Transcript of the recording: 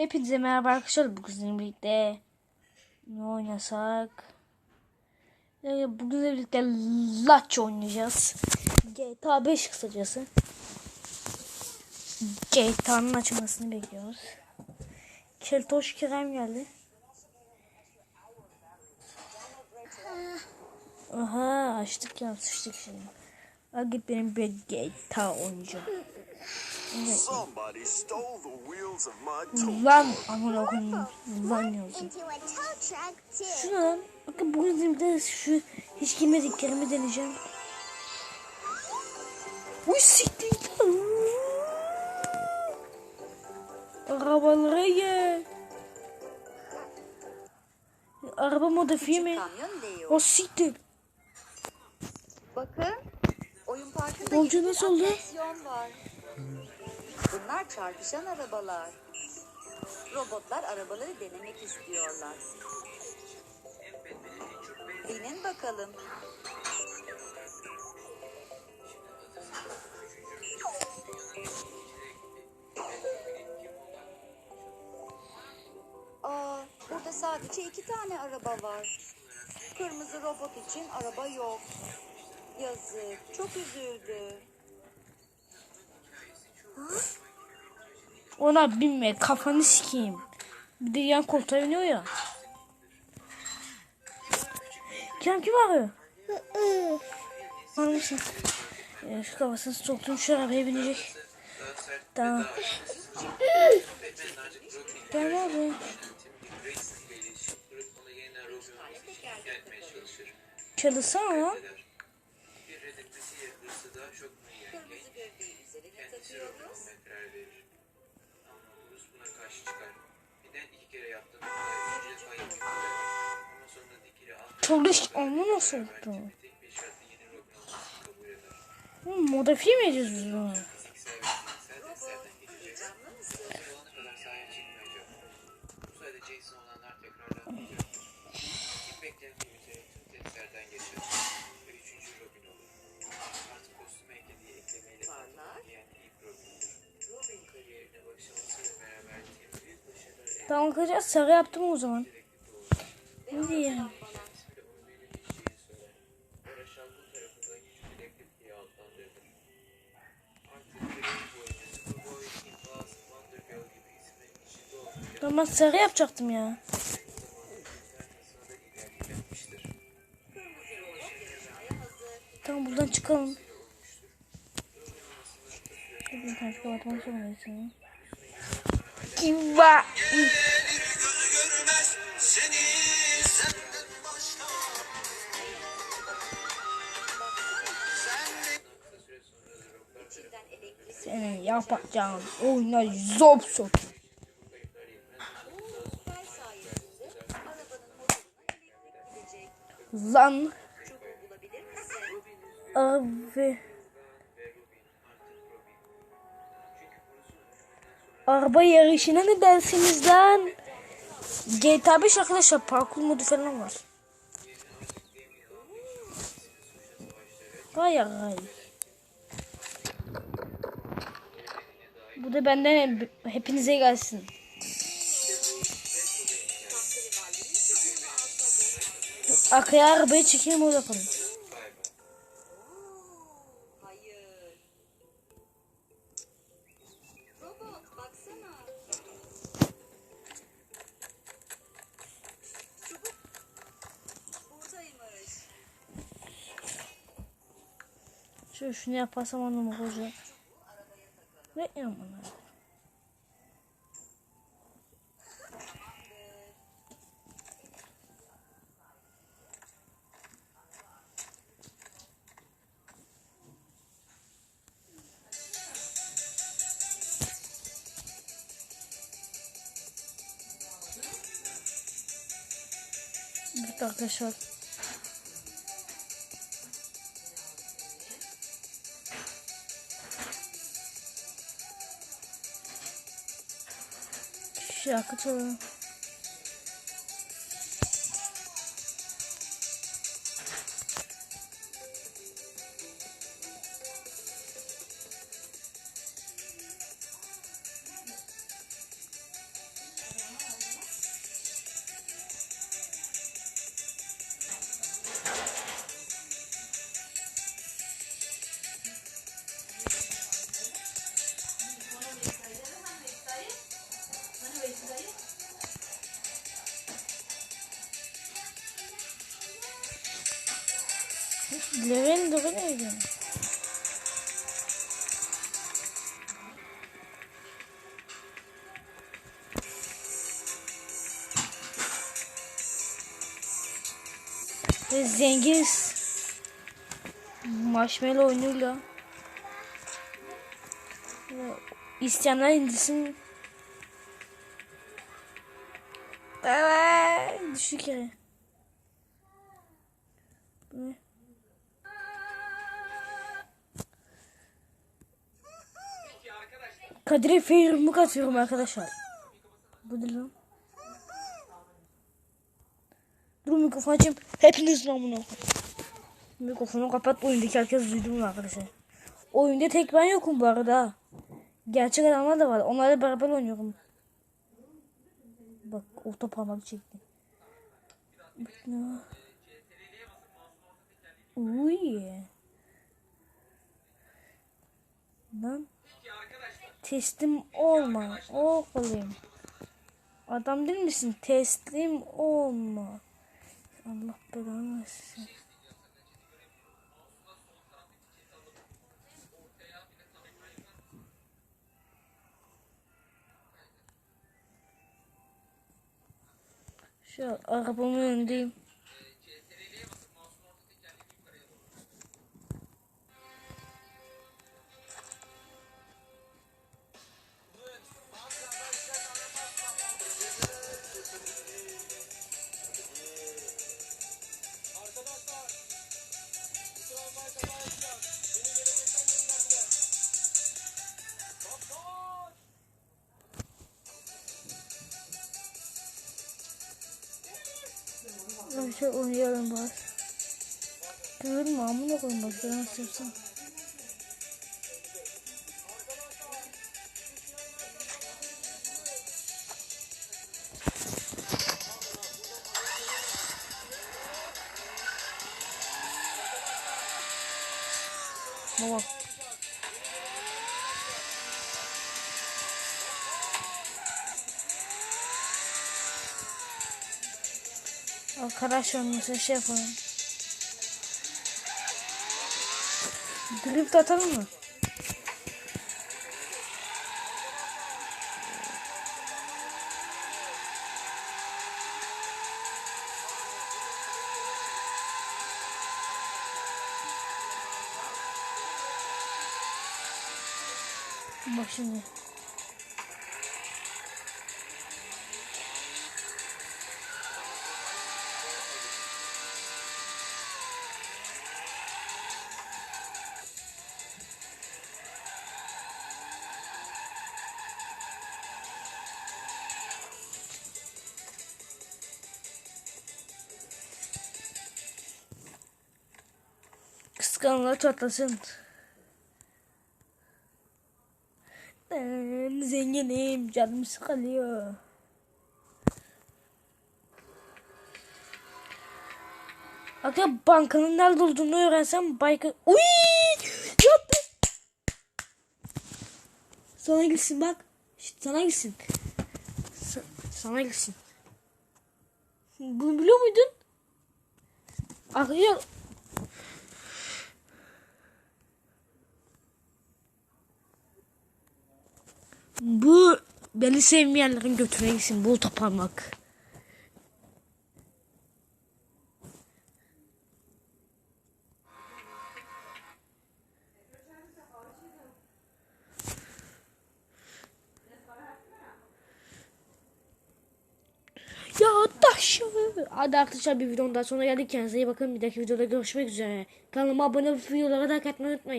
Hepinize merhaba arkadaşlar. Bugün sizinle birlikte ne oynasak? Ee, Bugün sizinle birlikte Latch oynayacağız. GTA 5 kısacası. GTA'nın açılmasını bekliyoruz. Keltoş Kerem geldi. Aha açtık ya sıçtık şimdi. Al git benim bir GTA oynayacağım. Somebody Lan amına koyayım. Truck too. Şuna lan. Bakın bugün elimde şu hiç giymediklerimi deneyeceğim. Uy siktir. Arabalara gel. Araba modifiye mi? O siktir. Bakın. Oyun parkında bir nasıl oldu? var. Bunlar çarpışan arabalar. Robotlar arabaları denemek istiyorlar. Binin bakalım. Aa, burada sadece iki tane araba var. Kırmızı robot için araba yok. Yazık, çok üzüldü. Ona binme kafanı sikeyim. Bir de yan koltuğa biniyor ya. Kim kim arıyor? Var mısın? Ee, şu kafasını soktuğum şu arabaya binecek. Tamam. Gel abi. Çalışsana lan. Kırmızı gövdeyi üzerine takıyoruz. Çalış ama nasıl oldu? Modifiye mi edeceğiz biz bunu? Tamam arkadaşlar sarı yaptım o zaman. Ne diyeyim? Tamam ben sarı yapacaktım ya. Tamam buradan çıkalım. Kapatmak zorundayız. Kiva. Senin yapacağın oyuna zop sok. fay sayesinde Araba yarışına ne dersiniz lan? GTA 5 arkadaşlar parkur modu falan var. Vay ay. Bu da benden hepinize gelsin. Arkaya arabayı çekelim o yapalım. Şöyle şunu yaparsam anlamı olacak. Ve aman Evet arkadaşlar. 小汽车。Ve. Marshmallow oyunuyla. İsteyenler indirsin. Evet, düşük yere. Bu? Kadir'e atıyorum arkadaşlar. Bu ne lan? Dur mikrofonu açayım. Hepiniz namına. Mikrofonu kapat oyundaki herkes duydu mu arkadaşlar? Oyunda tek ben yokum bu arada. Gerçek adamlar da var. Onlarla beraber oynuyorum. Bak orta parmak çekti. Uy. Lan. Teslim olma. Oğlum. Adam değil misin? Teslim olma. Allah belanı versin. Şu arabamın önündeyim. Ben şey oynayalım bari. Görün amına koyayım bak ben istiyorsan. Baba. Arkadaşlar mesela şey yapalım. Drift atalım mı? Bak. Kıskanlar çatlasın. Ben zenginim, canım sıkılıyor. Aga bankanın nerede olduğunu öğrensem banka... Uy! Sana gitsin bak. Sana gitsin. Sa- sana gitsin. Bunu biliyor muydun? Arkadaşlar Bu beni sevmeyenlerin götüne gitsin. Bul taparmak. Ya taş. Hadi arkadaşlar bir videonun daha sonra geldik. Kendinize iyi bakın. Bir dahaki videoda görüşmek üzere. Kanalıma abone olup videolara da katmayı unutmayın.